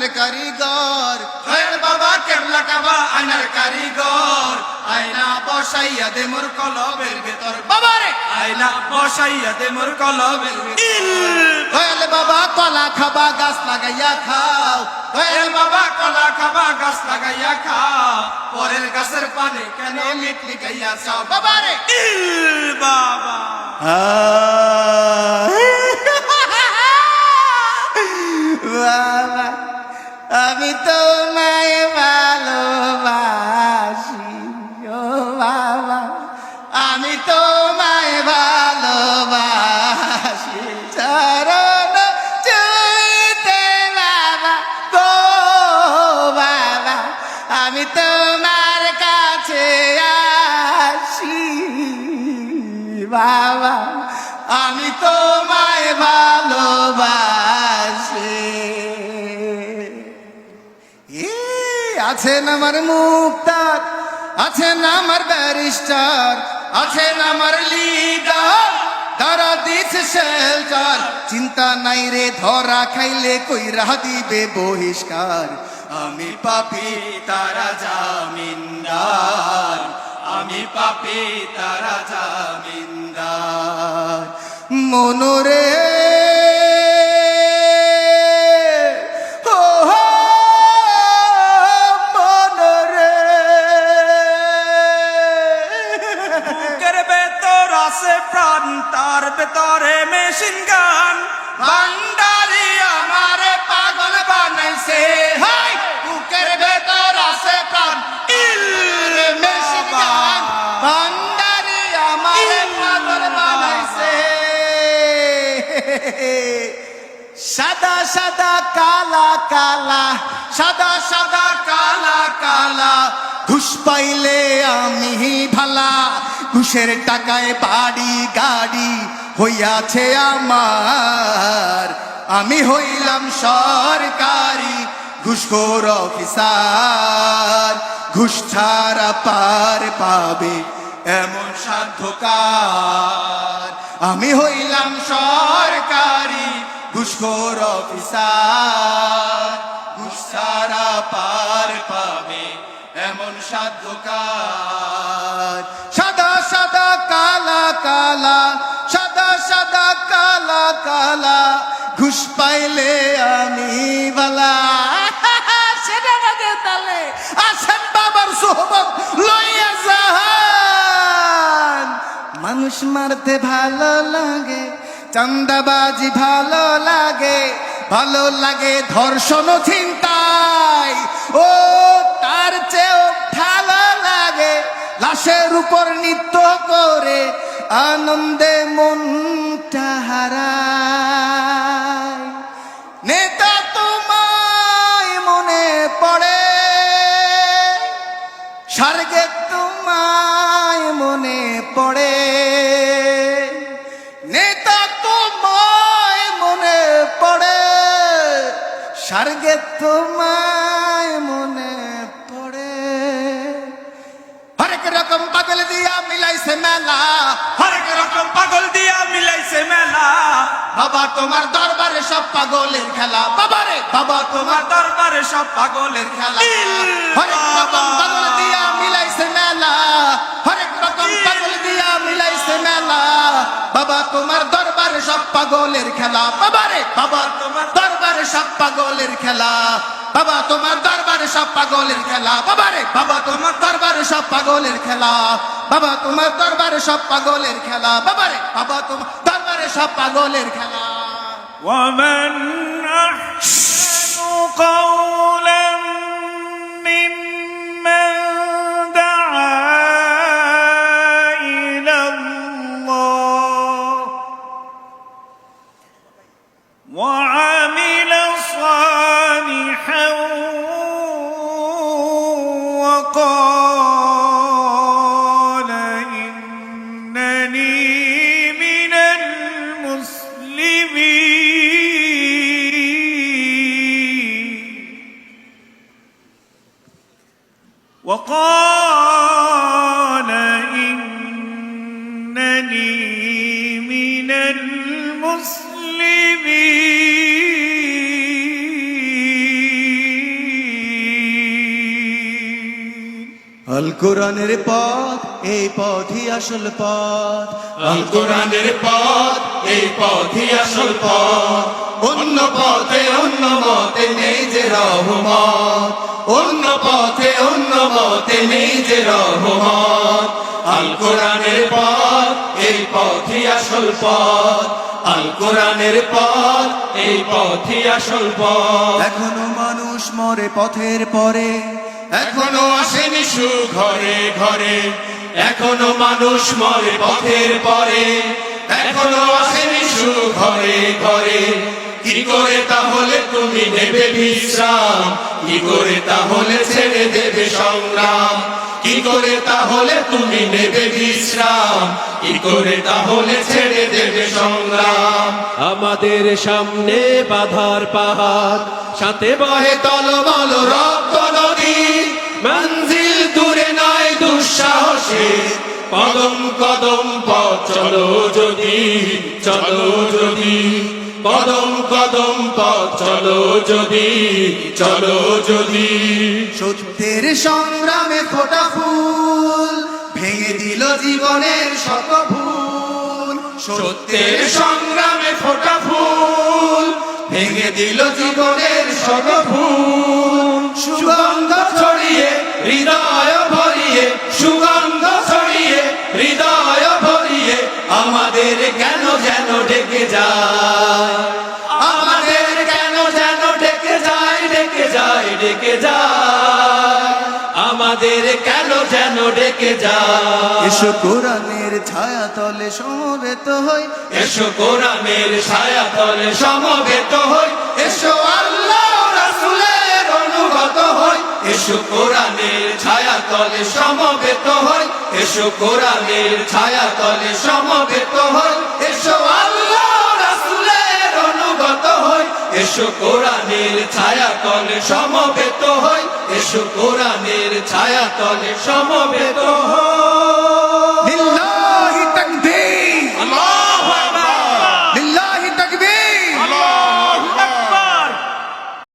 আয়নার কারিগর দয়াল বাবা কেবলা কাবা আয়নার কারিগর আয়না বসাইয়া দে মোর কলবের ভেতর বাবারে আয়না বসাইয়া দে মোর কলবের দয়াল বাবা কলা খাবা গাছ লাগাইয়া খাও দয়াল বাবা কলা খাবা গাছ লাগাইয়া খাও পরের গাছের পানে কেন মিটলি গাইয়া চাও বাবারে ইল বাবা বাবা আমি তোমায় ভালোবাসি ও বাবা। আমি তোমায় ভালোবাসি। চরণ চুইতে বাবা। গো, বাবা। আমি তোমার কাছে আসি, বাবা। আমি তোমায় আছেন আমার মুক্তার, আছেন আমার ব্যারিস্টার, আছেন আমার লিডার তারা দিচ্ছে শেল্টার চিন্তা নাই রে, ধরা খাইলে কই রাহ দিবে বহিষ্কার। আমি পাপি, তারা জামিনদার। আমি পাপি, তারা জামিনদার। মনোরে প্রাণ তার ভেতরে মেশিন গান। ভান্ডারি আমারে পাগল বানাইছে। হাই বুকের ভেতর আছে প্রাণ। ইল মেশিন গান ভান্ডারি আমার পাগল বানাইছে। সাদা সাদা কালা কালা সাদা সাদা কালা কালা। ঘুষ পাইলে আমি ভালা। ঘুষের টাকায় বাড়ি, গাড়ি হইয়াছে আমার। আমি হইলাম সরকারি ঘুষখোর অফিসার। ঘুষ ছাড়া পার পাবে এমন সাধ্যকার। আমি হইলাম সরকারি ঘুষখোর অফিসার। ঘুষ ছাড়া পার পাবে এমন সাধ্যকার। কালা, সাদা সাদা, কালা কালা, ঘুষ পাইলে আমি বালা। আসেন বাবার সোহবত, লইয়া যান। মানুষ মারতে ভালো লাগে, চান্দাবাজি ভালো লাগে ভালো লাগে ধর্ষণ চিন্তায় ও লাশের উপর নৃত্য করে আনন্দে মনটা হারায়। নেতা তোমায় মনে পড়ে, স্বর্গে তোমায় মনে পড়ে। নেতা তোমায় মনে পড়ে, স্বর্গে তোমায় বাবা, তোমার দরবারে সব পাগলের খেলা। বাবারে বাবা, তোমার দরবারে সব পাগলের খেলা। পাগল দিয়া মিলাইছে মেলা। হরেক রকম পাগল দিয়া মিলাইছে মেলা। বাবা, তোমার দরবারে সব পাগলের খেলা। বাবারে বাবা, তোমার দরবারে সব পাগলের খেলা। বাবা তোমার দরবারে সব পাগলের খেলা বাবারে বাবা তোমার দরবারে সব পাগলের খেলা বাবা তোমার দরবারে সব পাগলের খেলা বাবারে বাবা তোমার দরবারে সব পাগলের খেলা ومن أحسن قولا ممن دعا إلى الله وعمل وقال إنني من المسلمين. القرآن رباط أي باط هي أشل باط. القرآن رباط এই পথই আসল পথ। অন্য পথে অন্য মতে নেই যে রহমত। অন্য পথে অন্য মতে নেই যে রহমত। আল কোরআনের পথ এই পথই আসল পথ। আল কোরআনের পথ এই পথই আসল পথ। এখনও মানুষ মরে পথের পরে। এখনও আসেনি সু ঘরে ঘরে। এখনও মানুষ মরে পথের পরে। এখনও আসেনি সু ঘরে ঘরে। কি করে তাহলে তুমি নেবে বিশ্রাম? কি করে তাহলে ছেড়ে দেবে সংগ্রাম? কি করে তাহলে তুমি নেবে বিশ্রাম? কি করে তাহলে ছেড়ে দেবে সংগ্রাম? আমাদের সামনে বাধার পাহাড়, সাথে বহে তল তলমল রক্ত নদী। মঞ্জিল দূরে নয় দুঃসাহসে। কদম কদম পথ চলো যদি চলো যদি। কদম কদম পথ চলো যদি চলো যদি। সত্যের সংগ্রামে ফোটা ফুল, ভেঙে দিল জীবনের শত ভুল। সত্যের সংগ্রামে ফোটা ফুল, ভেঙে দিল জীবনের সব ফুল সুগন্ধ ছড়িয়ে হৃদয় আমাদের কেন যেন ডেকে যায়? এসো কোরআনের ছায়া তলে সমবেত হই। এসো কোরআনের ছায়া তলে সমবেত হই। এসো আল্লাহ রাসূলের অনুগত হই। এসো কোরআনের ছায়া তলে সমবেত হই। এসো কোরআনের ছায়া তলে সমবেত হই। এসো আল্লাহ রাসূলের অনুগত হই। এসো কোরআনের ছায়া তলে সমবেত হই। এসো কোরআনের ছায়া তলে সমবেত হয়